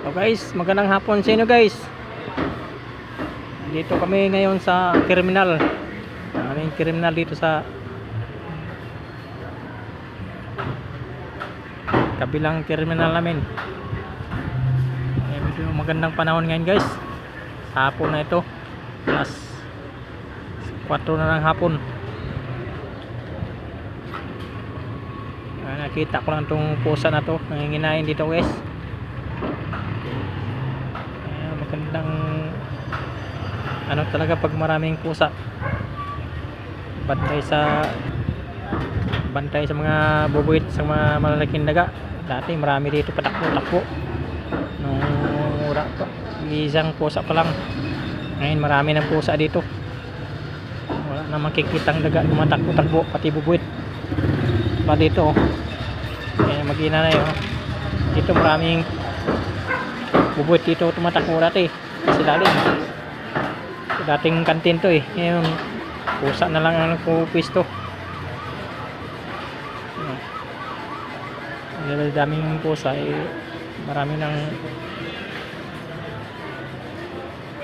So guys, magandang hapon sa inyo guys. Dito kami ngayon sa terminal. Aming terminal dito sa kabilang terminal namin. Eh, medyo magandang panahon ngayon guys. Hapon na ito. Plus 4 na ng hapon. Ah, nakita ko lang itong pusa na to nanginginain dito guys Magandang ano talaga pag maraming pusa bantay sa bantay sa mga bubuit sa mga malalaking daga. Dati marami dito patakbo-takbo. Nung ura pa isang pusa pa lang. Ngayon marami ng pusa dito. Wala na makikitang daga tumatakbo-takbo pati bubuit pa dito oh. Mag-ina na yun. Dito maraming bubuit dito tumatakbo dati. Kasi daling. Dating kantin to eh. Ngayon, pusa na lang ang nagpupisto. Dahil daming pusa eh, marami nang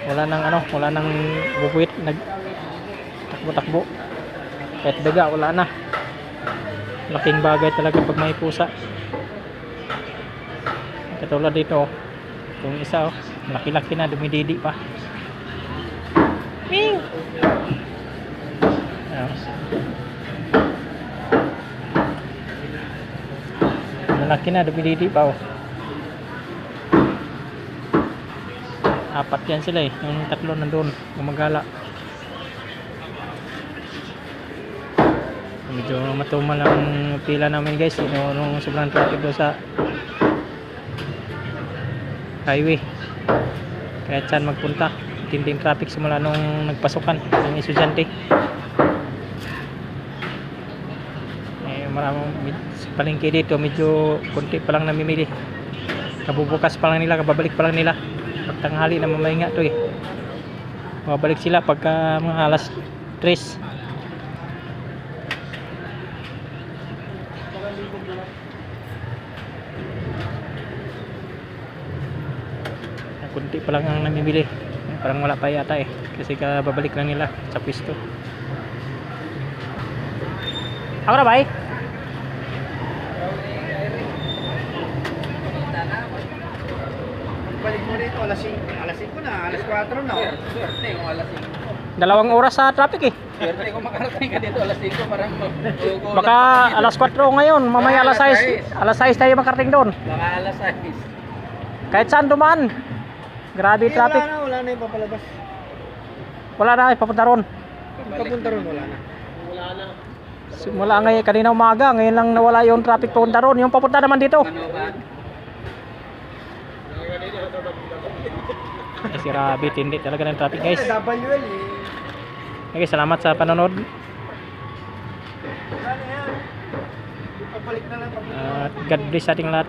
wala nang ano, wala nang bubuit nag takbo-takbo. Kahit daga, wala na laking bagay talaga pag may pusa katulad dito. Itong isa oh. Laki-laki na dumididi pa. Ming! Ayan. malaki na dumididi pa oh. Apat yan sila eh. Yung tatlo nandun gumagala. Medyo matumal ang pila namin guys. No, nung sobrang traffic doon sa highway. Kaya saan magpunta. Tinding traffic simula nung nagpasukan ng estudyante. Eh maraming palengke dito medyo konti pa lang namimili. Kabubukas pa lang nila kababalik pa lang nila. Pagtanghali na mamahinga to eh. Babalik sila pagka mga alas 3 kunti pa lang ang namimili parang wala pa yata eh kasi kababalik lang nila sa pisto ako na ba eh? Balik mo rito, alas 5, alas 5 na, alas 4 na. Swerte kung alas 5. dalawang oras sa traffic eh Swerte kung makarating ka dito alas 5 parang baka alas 4 ngayon mamaya alas alas 6 alas 6 tayo makarating doon Baka alas 6. kahit saan dumaan grabe Eh, traffic Wala na, wala na yung papalabas. wala na eh papunta ron papunta ron, wala na. simula ngayon kanina umaga ngayon lang nawala yung traffic papunta ron yung papunta naman dito Ano ba? eh, si Rabbit hindi talaga ng traffic guys WL eh. okay, salamat sa panonood Wala na na at God bless sa ating lahat